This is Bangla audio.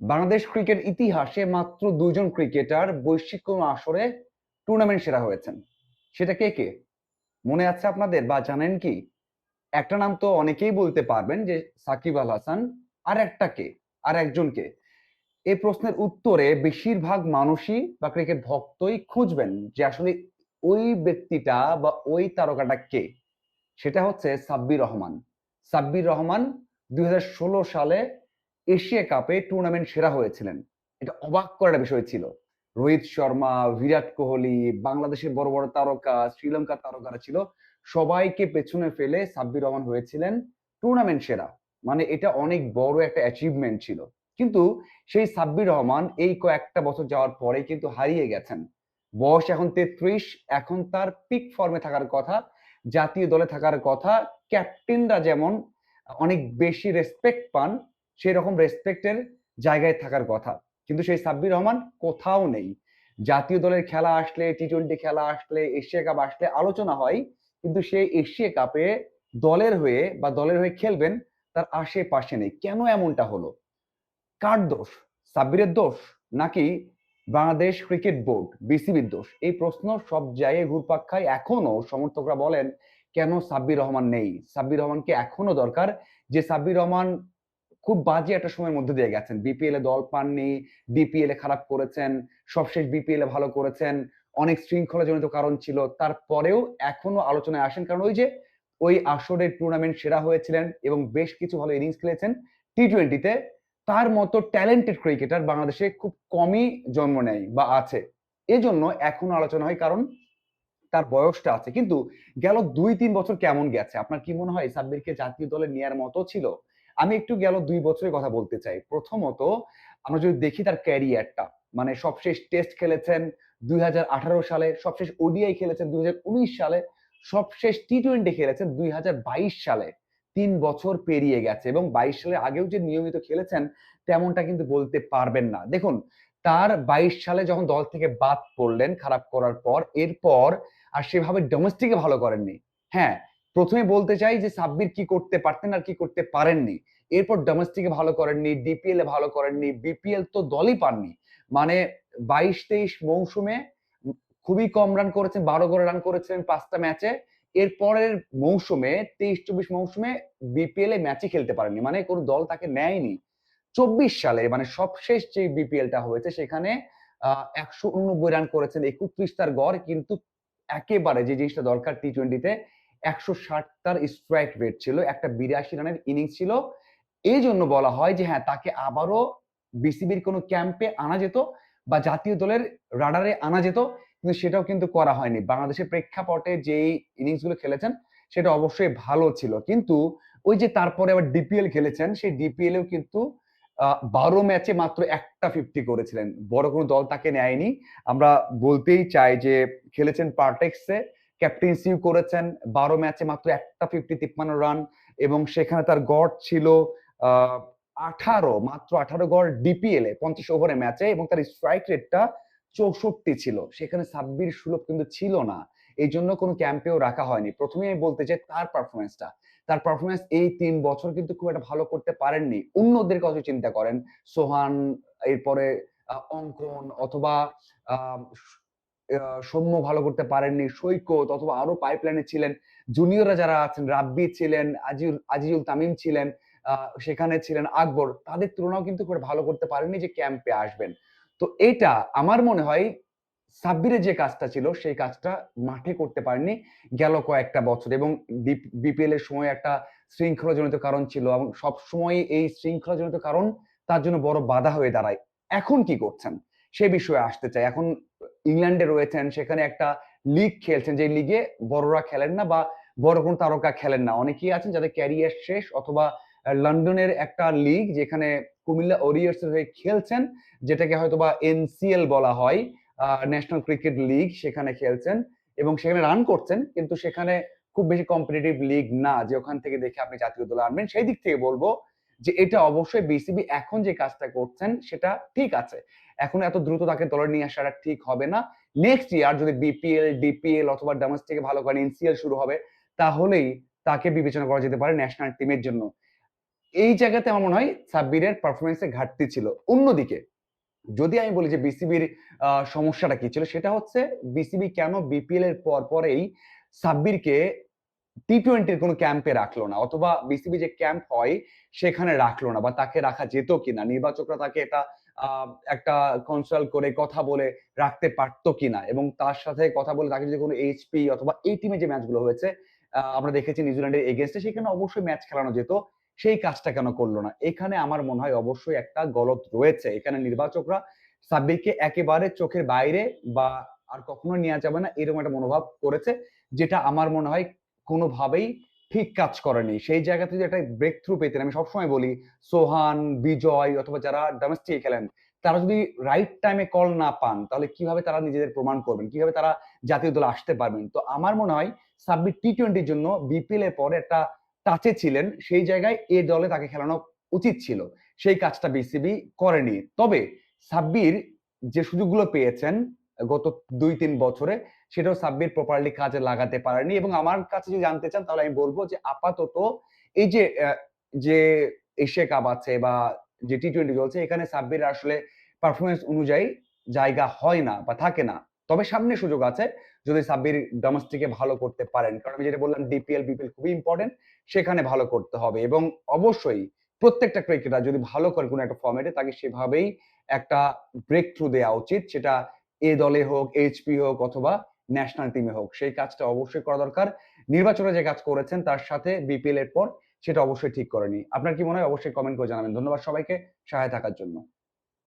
বাংলাদেশ ক্রিকেট ইতিহাসে মাত্র দুজন ক্রিকেটার বৈশ্বিক কোনো আসরে টুর্নামেন্ট সেরা হয়েছেন। সেটা কে কে? মনে আছে আপনাদের বা জানেন কি? একটা নাম তো অনেকেই বলতে পারবেন যে সাকিব আল হাসান, আর একটা কে? আর একজনকে এই প্রশ্নের উত্তরে বেশিরভাগ মানুষই বা ক্রিকেট ভক্তই খুঁজবেন যে আসলে ওই ব্যক্তিটা বা ওই তারকাটা কে? সেটা হচ্ছে সাব্বির রহমান। সাব্বির রহমান দুই হাজার ষোলো সালে এশিয়া কাপে টুর্নামেন্ট সেরা হয়েছিলেন। এটা অবাক করার বিষয় ছিল। রোহিত শর্মা, বিরাট কোহলি, বাংলাদেশের বড় বড় তারকা শ্রীলঙ্কার তারকারা ছিল। সবাইকে পেছনে ফেলে সাব্বির রহমান হয়েছিলেন টুর্নামেন্ট সেরা। মানে এটা অনেক বড় একটা অ্যাচিভমেন্ট ছিল। কিন্তু সেই সাব্বির রহমান এই কয়েকটা বছর যাওয়ার পরে কিন্তু হারিয়ে গেছেন। বয়স এখন তেত্রিশ, এখন তার পিক ফর্মে থাকার কথা, জাতীয় দলে থাকার কথা ক্যাপ্টেনরা যেমন অনেক বেশি রেসপেক্ট পান সেই রকম রেসপেক্টের জায়গায় থাকার কথা। কিন্তু সেই সাব্বির রহমান কোথাও নেই। জাতীয় দলের খেলা আসলে টি টোয়েন্টি খেলা আসলে এশিয়া কাপ আসলে আলোচনা হয়, কিন্তু সেই এশিয়া কাপে দলের হয়ে বা দলের হয়ে খেলবেন তার আশেপাশে নেই। কেন এমনটা হলো? কার দোষ? সাব্বিরের দোষ? নাকি বাংলাদেশ ক্রিকেট বোর্ড বিসিবির দোষ? এই প্রশ্ন সব জায়গায় ঘুরপাক খায়। এখনও সমর্থকরা বলেন, কেন সাব্বির রহমান নেই? সাব্বির রহমানকে এখনও দরকার যে সাব্বির রহমান খুব বাজে একটা সময়ের মধ্যে দিয়ে গেছেন। বিপিএল এ দল পাননি ডিপিএল এ খারাপ করেছেন, সবশেষ বিপিএল এ ভালো করেছেন, অনেক শৃঙ্খলা জনিত কারণ ছিল। তারপরেও এখনও আলোচনায় আসেন কারণ ওই যে, ওই আসরের টুর্নামেন্ট সেরা হয়েছিলেন এবং বেশ কিছু ভালো ইনিংস খেলেছেন টি টোয়েন্টিতে তার মতো ট্যালেন্টেড ক্রিকেটার বাংলাদেশে খুব কমই জন্ম নেয় বা আছে। এজন্য এখনও আলোচনা হয় কারণ তার বয়সটা আছে। কিন্তু গেল দুই তিন বছর কেমন গেছে? আপনার কি মনে হয়? সাব্বিরকে জাতীয় দলে নেওয়ার মতো ছিল? আমি একটু গেল দুই বছরের কথা বলতে চাই। প্রথমত, আমরা যদি দেখি তার ক্যারিয়ারটা মানে সবশেষ টেস্ট খেলেছেন দুই হাজার আঠারো সালে, সবশেষ ওডিআই খেলেছেন দুই সালে, সবশেষ টি টোয়েন্টি খেলেছেন দুই সালে। তিন বছর পেরিয়ে গেছে এবং বাইশ সালের আগেও যে নিয়মিত খেলেছেন, তেমনটা কিন্তু বলতে পারবেন না। দেখুন, তার বাইশ সালে যখন দল থেকে বাদ পড়লেন খারাপ করার পর, এরপর আর সেভাবে ডোমেস্টিকে ভালো করেননি। হ্যাঁ প্রথমে বলতে চাই যে সাব্বির কি করতে পারতেন আর কি করতে পারেননি। এরপর ডোমেস্টিকে ভালো করেননি ডিপিএল এ ভালো করেননি বিপিএল তো দলই পাননি। মানে বাইশ তেইশ মৌসুমে খুবই কম রান করেছেন, বারো করে রান করেছিলেন পাঁচটা ম্যাচে এরপরের মৌসুমে, তেইশ চব্বিশ মৌসুমে বিপিএল এ ম্যাচই খেলতে পারেনি মানে কোনো দল তাকে নেয়নি। চব্বিশ সালে মানে সবশেষ যে বিপিএলটা হয়েছে, সেখানে আহ একশো উননব্বই রান করেছেন, একত্রিশ তার গড়, কিন্তু একেবারে যে জিনিসটা দরকার টি টোয়েন্টিতে একশো ষাট তার স্ট্রাইক রেট ছিল, একটা বিরাশি রানের ইনিংস ছিল। এই জন্য বলা হয় যে হ্যাঁ তাকে আবারও বিসিবির কোনো ক্যাম্পে আনা যেত বা জাতীয় দলের রাডারে আনা যেত, কিন্তু সেটাও কিন্তু করা হয়নি। বাংলাদেশের প্রেক্ষাপটে যেই ইনিংসগুলো খেলেছেন, সেটা অবশ্যই ভালো ছিল। কিন্তু ওই যে তারপরে আবার ডিপিএল খেলেছেন, সেই ডিপিএল এও কিন্তু বারো ম্যাচে মাত্র একটা ফিফটি করেছিলেন। বড় কোনো দল তাকে নেয়নি। আমরা বলতেই চাই যে, খেলেছেন পার্টেক্সে ক্যাপ্টেন্সিও করেছেন, বারো ম্যাচে মাত্র একটা ফিফটি তিপ্পান্ন রান এবং সেখানে তার গড় ছিল আঠারো, মাত্র আঠারো গড় ডিপিএল এ, পঞ্চাশ ওভারে ম্যাচে, এবং তার স্ট্রাইক রেটটা চৌষট্টি ছিল। সেখানে সাব্বির সুলভ কিন্তু ছিল না। এই জন্য কোনো ক্যাম্পেও রাখা হয়নি। প্রথমে আমি বলতে চাই তার পারফরমেন্সটা তার পারফরমেন্স এই তিন বছর কিন্তু খুব একটা ভালো করতে পারেননি। অন্যদের কথা চিন্তা করেন, সোহান, এরপরে অঙ্কন অথবা সৌম্য ভালো করতে পারেননি। সৈকত অথবা আরও পাইপলাইনে ছিলেন। জুনিয়ররা যারা আছেন, রাব্বি ছিলেন আজিউল আজিজুল তামিম ছিলেন সেখানে ছিলেন আকবর। তাদের তুলনাও কিন্তু খুব ভালো করতে পারেননি যে ক্যাম্পে আসবেন। তো এটা আমার মনে হয় সাব্বিরের যে কাজটা ছিল, সেই কাজটা মাঠে করতে পারেনি গেল কয়েকটা বছর। এবং বিপিএল এর সময় একটা শৃঙ্খলাজনিত কারণ ছিল এবং সব সময় এই শৃঙ্খলাজনিত কারণ তার জন্য বড় বাধা হয়ে দাঁড়ায়। এখন কি করছেন? সে বিষয়ে আসতে চাই। এখন ইংল্যান্ডে রয়েছেন, সেখানে একটা লিগ খেলছেন যে লিগে বড়রা খেলেন না বা বড় কোনো তারকা খেলেন না। অনেকেই আছেন যাদের ক্যারিয়ার শেষ অথবা লন্ডনের একটা লিগ যেখানে কুমিল্লা ওরিয়ার্স হয়ে খেলছেন, যেটাকে হয়তো বা এনসিএল বলা হয় ন্যাশনাল ক্রিকেট লিগ সেখানে খেলছেন এবং সেখানে রান করছেন, কিন্তু সেখানে খুব বেশি কম্পিটিটিভ লিগ না, যে ওখান থেকে দেখে আপনি জাতীয় দলে আনবেন। সেই দিক থেকে বলব যে এটা অবশ্যই বিসিবি এখন যে কাজটা করছেন, সেটা ঠিক আছে। এখন এত দ্রুত তাকে দলে নিয়ে আসাটা ঠিক হবে না। নেক্সট ইয়ার যদি বিপিএল ডিপিএল অথবা ডোমেস্টিকে ভালো করেন এনসিএল শুরু হবে, তাহলেই তাকে বিবেচনা করা যেতে পারে ন্যাশনাল টিমের জন্য। এই জায়গাতে আমার মনে হয় সাব্বিরের পারফরমেন্সে ঘাটতি ছিল। অন্যদিকে, যদি আমি বলি যে বিসিবির সমস্যাটা কি ছিল, সেটা হচ্ছে বিসিবি কেন বিপিএল এর পর পরেই সাব্বিরকে টি টোয়েন্টির কোনো ক্যাম্পে রাখল না, অথবা বিসিবি যে ক্যাম্প হয় সেখানে রাখল না বা তাকে রাখা যেত কিনা, নির্বাচকরা তাকে এটা একটা কনসাল্ট করে কথা বলে রাখতে পারতো কিনা এবং তার সাথে কথা বলে তাকে যদি কোনো এইচপি অথবা এই টিমে যে ম্যাচগুলো হয়েছে আমরা দেখেছি নিউজিল্যান্ডের এগেনস্টে সেখানে অবশ্যই ম্যাচ খেলানো যেত, সেই কাজটা কেন করল না? এখানে আমার মনে হয় অবশ্যই একটা গলত রয়েছে, এখানে নির্বাচকরা সাব্বিরকে একেবারে চোখের বাইরে বা আর কখনো নেওয়া যাবে না, এরকম একটা মনোভাব করেছে, যেটা আমার মনে হয় কোনোভাবেই ঠিক কাজ করেনি। সেই জায়গাতে যদি একটা ব্রেক থ্রু পেতেন, আমি সবসময় বলি, সোহান, বিজয় অথবা যারা ডোমেস্টিক খেলেন, তারা যদি রাইট টাইমে কল না পান, তাহলে কীভাবে তারা নিজেদের প্রমাণ করবেন? কীভাবে তারা জাতীয় দলে আসতে পারবেন? তো আমার মনে হয় সাব্বির টি টোয়েন্টির জন্য বিপিএল এর পরে একটা টাচে ছিলেন, সেই জায়গায় এ দলে তাকে খেলানো উচিত ছিল। সেই কাজটা বিসিবি করেনি। তবে সাব্বির যে সুযোগগুলো পেয়েছেন গত দুই তিন বছরে সেটাও সাব্বির প্রপারলি কাজে লাগাতে পারেনি এবং আমার কাছে যদি জানতে চান তাহলে আমি বলব যে আপাতত এই যে যে এশিয়া কাপ আছে বা যে টি টোয়েন্টি চলছে, এখানে সাব্বির আসলে পারফরমেন্স অনুযায়ী জায়গা হয় না বা থাকে না। তবে সামনে সুযোগ আছে যদি সাব্বির ডোমেস্টিকে ভালো করতে পারেন। কারণ আমি যেটা বললাম ডিপিএল বিপিএল খুবই ইম্পর্টেন্ট সেখানে ভালো করতে হবে এবং অবশ্যই প্রত্যেকটা ক্রিকেটার যদি ভালো করে কোনো একটা ফর্মেটে তাকে সেভাবেই একটা ব্রেক থ্রু দেওয়া উচিত, সেটা এ দলে হোক এইচপি হোক অথবা ন্যাশনাল টিমে হোক, সেই কাজটা অবশ্যই করা দরকার। নির্বাচনে যে কাজ করেছেন তার সাথে বিপিএল এর পর সেটা অবশ্যই ঠিক করেনি আপনার কি মনে হয়? অবশ্যই কমেন্ট করে জানাবেন। ধন্যবাদ সবাইকে। সহায় থাকার জন্য।